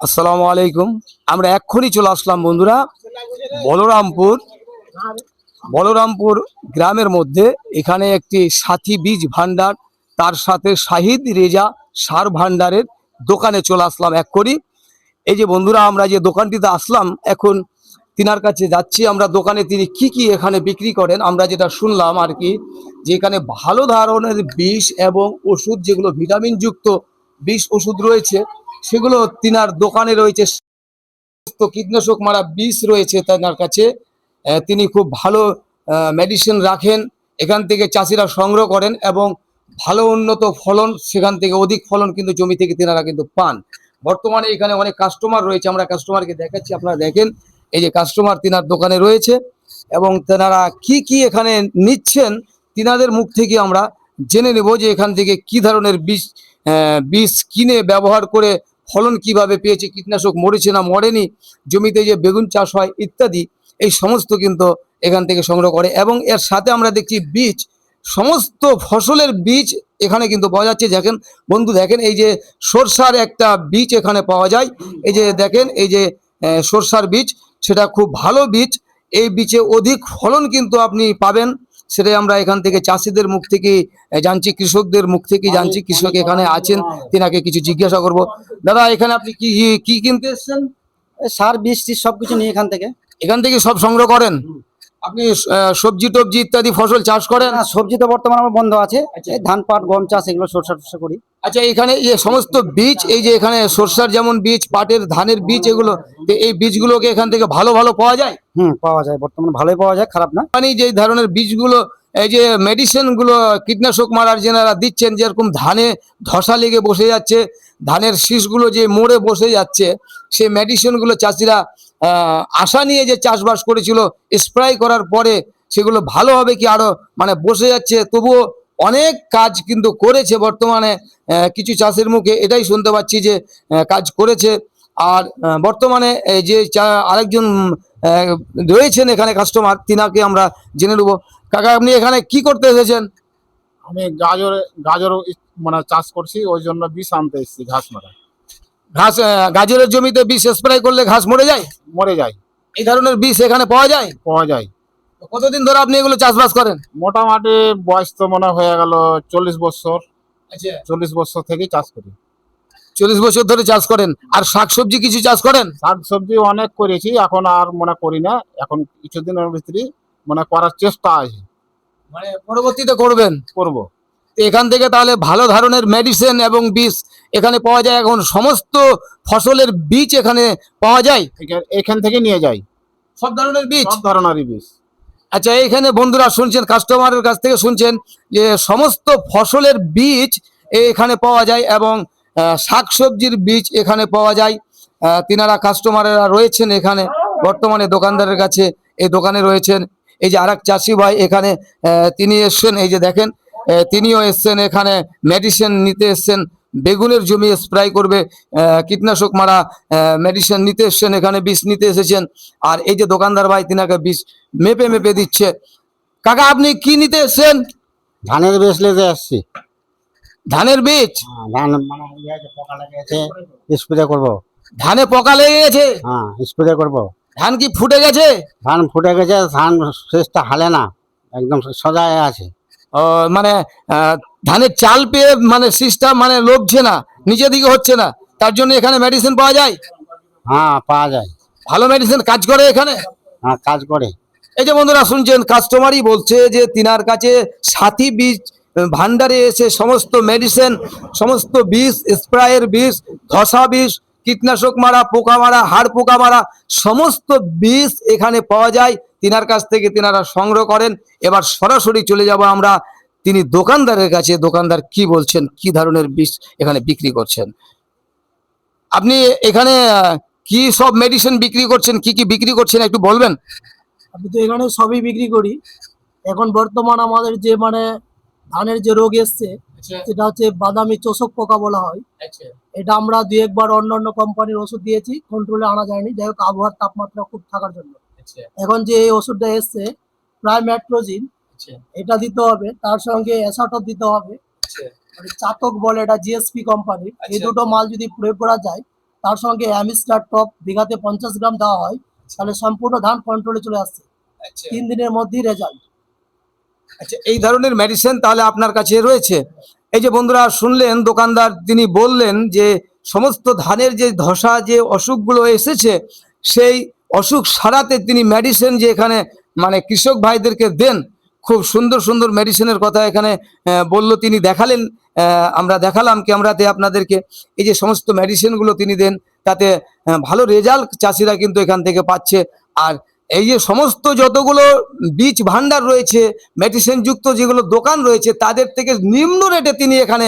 আসসালামু আলাইকুম। আমরা এক্ষুনি চলে আসলাম বন্ধুরা, বলরামপুর। বলরামপুর গ্রামের মধ্যে এখানে একটি সাথী বীজ ভান্ডার তার সাথে শাহিদ রেজা সার ভান্ডারের দোকানে চলে আসলাম এক্ষুনি। এই যে বন্ধুরা, আমরা যে দোকানটিতে আসলাম, এখন তিনার কাছে যাচ্ছি। আমরা দোকানে তিনি কি কি এখানে বিক্রি করেন, আমরা যেটা শুনলাম আর কি, যে এখানে ভালো ধরনের বিষ এবং ওষুধ যেগুলো ভিটামিন যুক্ত বিষ ওষুধ রয়েছে, সেগুলো তিনার দোকানে রয়েছে। কীটনাশক মারা বিষ রয়েছে তেনার কাছে। তিনি খুব ভালো মেডিসিন রাখেন, এখান থেকে চাষিরা সংগ্রহ করেন এবং ভালো উন্নত ফলন, সেখান থেকে অধিক ফলন কিন্তু জমি থেকে তেনারা কিন্তু পান। বর্তমানে এখানে অনেক কাস্টমার রয়েছে, আমরা কাস্টমারকে দেখাচ্ছি, আপনারা দেখেন, এই যে কাস্টমার তিনার দোকানে রয়েছে এবং তেনারা কি কি এখানে নিচ্ছেন, তিনাদের মুখ থেকে আমরা জেনে নেব যে এখান থেকে কি ধরনের বীজ বীজ কিনে ব্যবহার করে ফলন কীভাবে পেয়েছে, কীটনাশক মরেছে না মরেনি, জমিতে যে বেগুন চাষ হয় ইত্যাদি, এই সমস্ত কিন্তু এখান থেকে সংগ্রহ করে এবং এর সাথে আমরা দেখছি বীজ, সমস্ত ফসলের বীজ এখানে কিন্তু পাওয়া যাচ্ছে। দেখেন বন্ধু, দেখেন এই যে সরষার একটা বীজ এখানে পাওয়া যায়। এই যে দেখেন, এই যে সরষার বীজ, সেটা খুব ভালো বীজ। এই বীজে অধিক ফলন কিন্তু আপনি পাবেন। সেটাই আমরা এখান থেকে চাষিদের মুখ থেকে জানছি কৃষকদের মুখ থেকে জানছি কৃষক এখানে আছেন তিনাকে কিছু জিজ্ঞাসা করব। দাদা এখানে আপনি কি কি কিনতে এসছেন? সার বীজ টিজ সবকিছু নিয়ে এখান থেকে। এখান থেকে সব সংগ্রহ করেন? আপনি সবজি টবজি ইত্যাদি ফসল চাষ করেন? সবজি তো বর্তমানে আমার বন্ধ আছে। আচ্ছা। ধান পাট গম চাষ এগুলো সরষা টসা করি। আচ্ছা এখানে যে সমস্ত বীজ এই যে এখানে সরষার যেমন বীজ পাটের ধানের বীজ এগুলো এই বীজগুলোকে এখান থেকে ভালো ভালো পাওয়া যায়? হুম পাওয়া যায়। বর্তমানে ভালোই পাওয়া যায় খারাপ না। মানে যে ধরনের বীজগুলো এই যে মেডিসিনগুলো কীটনাশক মারার যেনারা দিচ্ছেন যেরকম ধানে ধসা লেগে বসে যাচ্ছে ধানের শীষগুলো যে মোড়ে বসে যাচ্ছে সেই মেডিসিনগুলো চাষিরা আহ, আশা নিয়ে যে চাষবাস করেছিল স্প্রে করার পরে সেগুলো ভালো হবে কি আরও মানে বসে যাচ্ছে তবুও অনেক কাজ কিন্তু করেছে বর্তমানে কিছু চাষের মুখে এটাই শুনতে পাচ্ছি যে কাজ করেছে। আর বর্তমানে এই যে আরেকজন রয়েছেন এখানে কাস্টমার তিনাকে আমরা জেনে নেব। কাকা আপনি এখানে কি করতে এসেছেন? আমি গাজর গাজর মানে চাষ করছি ওই জন্য বিষ আনতে এসেছি ঘাস মারা ঘাস গাজরের জমিতে বিষ স্প্রে করলে ঘাস মরে যায়? মরে যায়। এই ধরনের বিষ এখানে পাওয়া যায়? পাওয়া যায়। কতদিন ধরে আপনি এগুলো চাষবাস করেন? মোটামুটি বয়স তো মনে হয়ে গেল চল্লিশ বছর। আচ্ছা। চল্লিশ বছর থেকেই চাষ করি। চল্লিশ বছর ধরে চাষ করেন। আর শাকসবজি কিছু চাষ করেন? শাক সবজি অনেক করেছি এখন আর মনে করি না। এখন কিছুদিনের ভিতরে মনে করার চেষ্টা আছে। মানে পরবর্তীতে করবেন? করব। এখান থেকে তাহলে ভালো ধরনের মেডিসিন এবং বীজ এখানে পাওয়া যায়। এখন সমস্ত ফসলের বীজ এখানে পাওয়া যায়? এখান থেকে নিয়ে যাই। সব ধরনের বীজ? সব ধরনেরই বীজ। আচ্ছা এখানে বন্ধুরা শুনছেন কাস্টমারের কাছ থেকে শুনছেন যে সমস্ত ফসলের বীজ এখানে পাওয়া যায় এবং শাকসবজির বীজ এখানে পাওয়া যায়। তিনারা কাস্টমারেরা রয়েছেন এখানে, বর্তমানে দোকানদারের কাছে এই দোকানে রয়েছেন। এই যে আরেক চাষি ভাই এখানে তিনি এসছেন, এই যে দেখেন তিনিও এসছেন এখানে মেডিসিন নিতে এসছেন। বেগুনের জমি স্প্রে করবে কীটনাশক মারা মেডিসিন নিতে এসছেন এখানে বিষ নিতে এসেছেন। আর এই যে দোকানদার ভাই তিনাকে বিষ মেপে মেপে দিচ্ছে। কাকা আপনি কি নিতে এসছেন? ধানের বীজ লেগে আসছি ধানের বীজ? ধান মানে পোকা লেগেছে স্প্রে করব। ধানে পোকা লেগে গেছে হ্যাঁ স্প্রে করব। ধান কি ফুটে গেছে? ধান ফুটে গেছে ধান শেষটা হালে না একদম সজায় আছে। ও, মানে ধানের চাল পেয়ে মানে সিস্টেম মানে লবছে না নিচে দিকে হচ্ছে না তার জন্য এখানে মেডিসিন পাওয়া যায়? হ্যাঁ পাওয়া যায়। ভালো মেডিসিন কাজ করে এখানে? হ্যাঁ কাজ করে। এই যে বন্ধুরা শুনছেন কাস্টমারই বলছে যে তিনার কাছে সাথী বীজ ভান্ডারে এসে সমস্ত মেডিসিন সমস্ত বীজ স্প্রায়ের বীজ ধসা বীজ কীটনাশক মারা পোকা মারা হাড় পোকা মারা সমস্ত বীজ এখানে পাওয়া যায়। তিনার কাছ থেকে তিনারা সংগ্রহ করেন। এবার সরাসরি চলে যাব আমরা তিনি দোকানদারের কাছে দোকানদার কি বলছেন কি ধরনের বীজ এখানে বিক্রি করছেন? আপনি এখানে কি সব মেডিসিন বিক্রি করছেন কি কি বিক্রি করছেন একটু বলবেন? আমি তো এখানে সবই বিক্রি করি। এখন বর্তমান আমাদের যে মানে ধানের যে রোগ এসছে সেটা হচ্ছে বাদামি চোষক পোকা বলা হয়। এটা আমরা দু একবার অন্য অন্য কোম্পানির ওষুধ দিয়েছি কন্ট্রোলে আনা যায়নি। যাই হোক আবহাওয়ার তাপমাত্রা খুব থাকার জন্য। এখন যে এই ওষুধটা এসছে প্রাইম্যাট্রোজিন এটা দিতে হবে তার সঙ্গে অ্যাসাটপ দিতে হবে। মানে চাতক বলে এটা জিএসপি কোম্পানির এই আচ্ছা। দুটো মাল যদি প্রয়োগ করা যায় তার সঙ্গে অ্যামিস্টার টপ বিঘাতে পঞ্চাশ গ্রাম দেওয়া হয় তাহলে সম্পূর্ণ ধান কন্ট্রোলে চলে আসছে। তিন দিনের মধ্যেই রেজাল্ট আচ্ছা এই ধরনের মেডিসিন তাহলে আপনার কাছে রয়েছে? এই যে বন্ধুরা শুনলেন দোকানদার তিনি বললেন যে সমস্ত ধানের যে ধসা যে অসুখগুলো এসেছে সেই অসুখ সারাতে তিনি মেডিসিন যে এখানে মানে কৃষক ভাইদেরকে দেন খুব সুন্দর সুন্দর মেডিসিনের কথা এখানে বলল, তিনি দেখালেন আমরা দেখালাম ক্যামেরাতে আপনাদেরকে। এই যে সমস্ত মেডিসিনগুলো তিনি দেন, তাতে ভালো রেজাল্ট চাষিরা কিন্তু এখান থেকে পাচ্ছে। আর এই যে সমস্ত যতগুলো বীজ ভান্ডার রয়েছে মেডিসিন যুক্ত যেগুলো দোকান রয়েছে, তাদের থেকে নিম্ন রেটে তিনি এখানে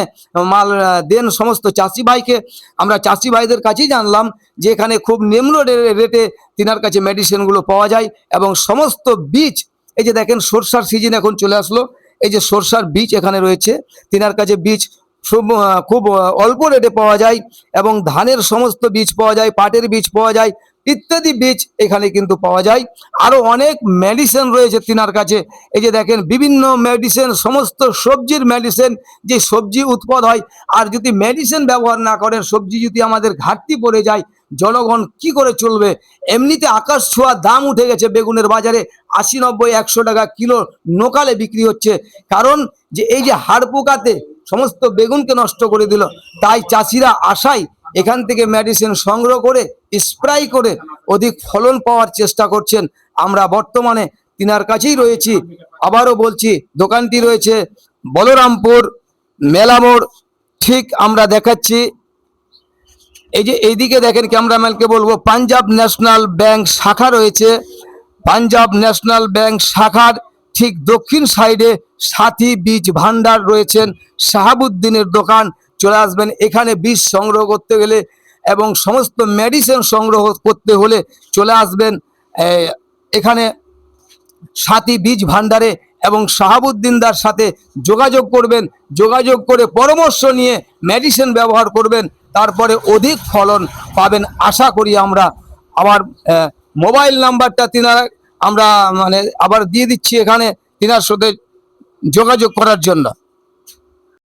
মাল দেন সমস্ত চাষি ভাইকে। আমরা চাষি ভাইদের কাছেই জানলাম যে এখানে খুব নিম্ন রেটে তিনার কাছে মেডিসিনগুলো পাওয়া যায় এবং সমস্ত বীজ এই যে দেখেন সরষার সিজন এখন চলে আসলো। এই যে সরষার বীজ এখানে রয়েছে। তিনার কাছে বীজ খুব অল্প রেটে পাওয়া যায় এবং ধানের সমস্ত বীজ পাওয়া যায়, পাটের বীজ পাওয়া যায়, ইত্যাদি বীজ এখানে কিন্তু পাওয়া যায়। আরও অনেক মেডিসিন রয়েছে তিনার কাছে। এই যে দেখেন বিভিন্ন মেডিসিন সমস্ত সবজির মেডিসিন যে সবজি উৎপদ হয়। আর যদি মেডিসিন ব্যবহার না করেন, সবজি যদি আমাদের ঘাটতি পড়ে যায় জনগণ কি করে চলবে? এমনিতে আকাশ ছোঁয়া দাম উঠে গেছে বেগুনের বাজারে। আশি, নব্বই, একশো টাকা কিলো নোকালে বিক্রি হচ্ছে। কারণ যে এই যে হাড় পোকাতে সমস্ত বেগুনকে নষ্ট করে দিল, তাই চাষিরা আশায় এখান থেকে মেডিসিন সংগ্রহ করে, স্প্রাই করে অধিক ফলন পাওয়ার চেষ্টা করছেন। আমরা বর্তমানে তিনার কাছেই রয়েছি। আবারও বলছি, দোকানটি রয়েছে বলরামপুর, মেলামোড়। ঠিক আমরা দেখাচ্ছি এই যে এইদিকে দেখেন ক্যামেরাম্যানকে বলব, পাঞ্জাব ন্যাশনাল ব্যাংক শাখা রয়েছে। পাঞ্জাব ন্যাশনাল ব্যাংক শাখার ঠিক দক্ষিণ সাইডে সাথী বীজ ভান্ডার রয়েছেন। শাহাবুদ্দিনের দোকান চলে আসবেন। এখানে বীজ সংগ্রহ করতে গেলে এবং সমস্ত মেডিসিন সংগ্রহ করতে হলে চলে আসবেন। এখানে সাথী বীজ ভান্ডারে এবং শাহাবুদ্দিনদার সাথে যোগাযোগ করবেন। যোগাযোগ করে পরামর্শ নিয়ে মেডিসিন ব্যবহার করবেন। তারপরে অধিক ফলন পাবেন। আশা করি আমরা আমার মোবাইল নাম্বারটা তিনারা আমরা মানে আবার দিয়ে দিচ্ছি এখানে তিনার সাথে যোগাযোগ করার জন্য।